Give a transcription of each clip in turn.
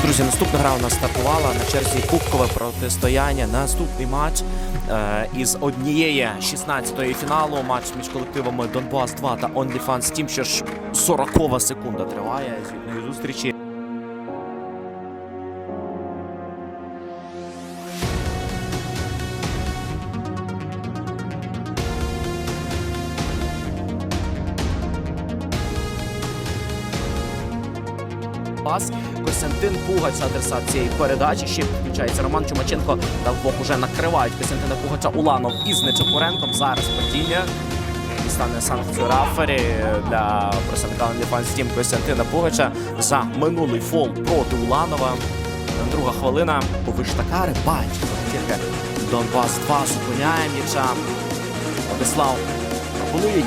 Друзі, наступна гра у нас стартувала на черзі кубкове протистояння. Наступний матч е, із однієї 16-ї фіналу. Матч між колективами Донбас 2 та OnlyFans Team, що ж 40 секунда триває з зустрічі. Пас Костянтин Пугач адресат цієї передачі. Ще включається Роман Чумаченко. Та вдвох уже накривають Костянтина Пугача Уланов із Нечапуренком. Зараз падіння. І стане санкцію рафері для представника OnlyFans Team Костянтина Пугача за минулий фол проти Уланова. Друга хвилина. Бачить. Тільки Донбас 2 зупиняє м'яча. Владислав пропонує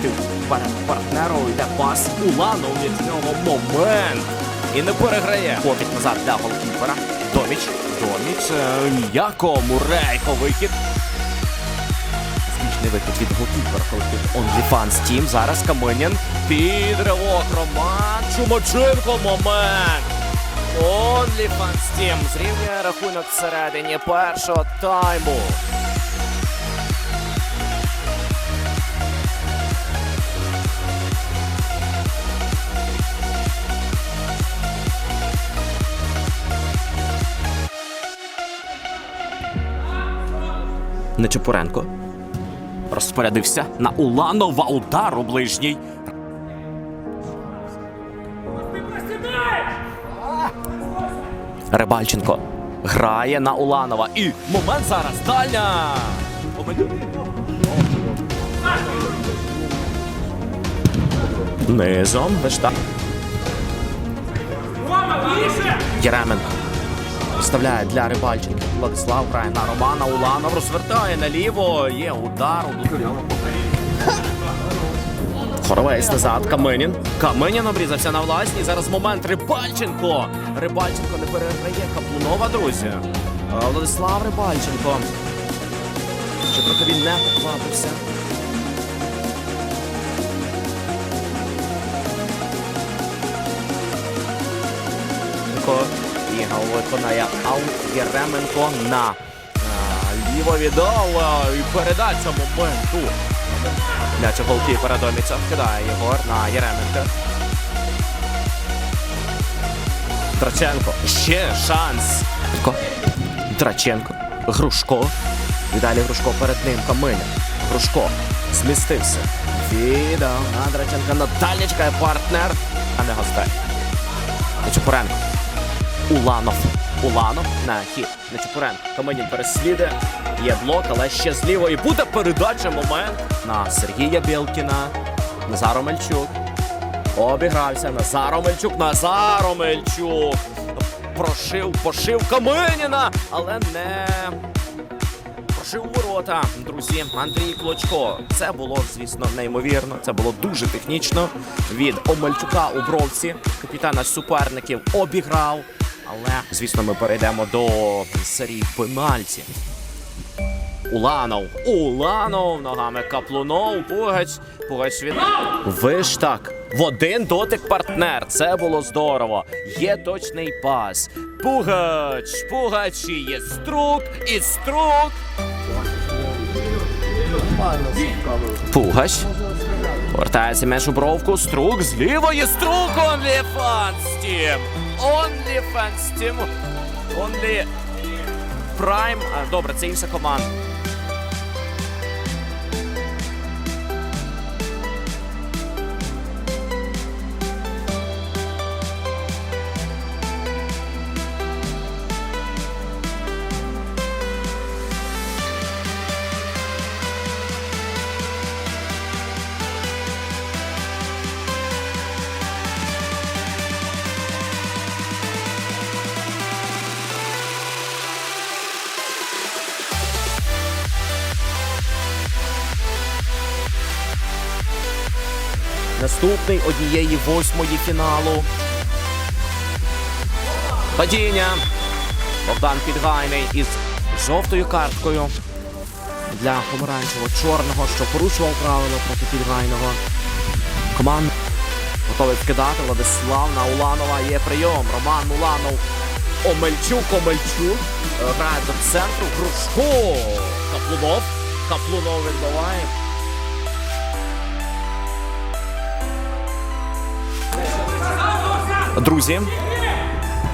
партнеру. Йде пас Уланов від нього момент. І не переграє. Хопить назад для голкіпера. Доміч. Доміч. е, М'яко. Мурейко. Вихід. Збічний вихід від голкіпера колектив OnlyFans Team. Зараз Каменін. Під ривок. Роман Чумаченко. Момент. OnlyFans Team зрівнює рахунок всередині першого тайму. Нечепуренко. Розпорядився на Уланова удар ближній. Рибальченко грає на Уланова. І момент зараз. Дальня! Низом вишта. Єременко. Вставляє для Рибальченка. Владислав грає на Романа Уланов. Розвертає наліво. Є удар. Хоровець назад. Каменін. Каменін обрізався на власні. Зараз момент Рибальченко. Рибальченко не переграє Каплунова, друзі. Владислав Рибальченко. Чи трохи він не поквапився? Єременко. Ігор виконає аут Єременко на а, ліво віддав а, і передача моменту. У голкіпера Доміця вкидає Єгор на Єременка. Траченко. Ще шанс. Траченко. Грушко. І далі Грушко перед ним. Каминя. Грушко. Змістився. Віддав на Траченка. Натальня чекає партнер. А не гостей. Нечупоренко. Уланов. Уланов на хід. Нечупоренко. Каменін переслідує. Є блок, але ще з лівої буде передача момент на Сергія Білкіна. Назар Омельчук. Обігрався. Назар Омельчук. Назар Омельчук. Прошив, пошив Каменіна, але не прошив ворота. Друзі, Андрій Клочко. Це було, звісно, неймовірно. Це було дуже технічно. Від Омельчука у бровці. Капітана суперників обіграв. Але, звісно, ми перейдемо до серії пенальті. Уланов. Уланов ногами Каплунов. Пугач. Пугач від. Виштак. В один дотик партнер. Це було здорово. Є точний пас. Пугач. Пугач. І Є струк. І струк. Пугач. Повертається м'яч у бровку. Струк. з лівої струк. OnlyFans Team. OnlyFans Team. Only. Добре, це інша команда. Наступний однієї восьмої фіналу. Падіння. Богдан Підгайний із жовтою карткою для помаранчево-чорного, що порушував правила проти Підгайного. Команда готовий вкидати. Владислав на Уланова є прийом. Роман Уланов Омельчук, Омельчук. Грає до центру. Грушко. Каплунов. Каплунов відбиває. Друзі,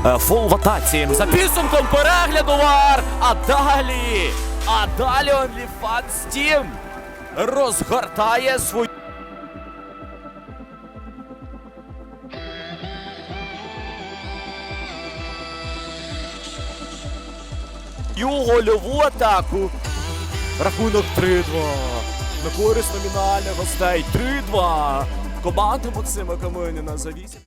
е, фол в атаці. За підсумком перегляду вар. А далі. А далі OnlyFans Team розгортає свою. Гольову атаку. Рахунок 3-2. На користь номінальних гостей 3-2. Команда Максима Каменіна за 8.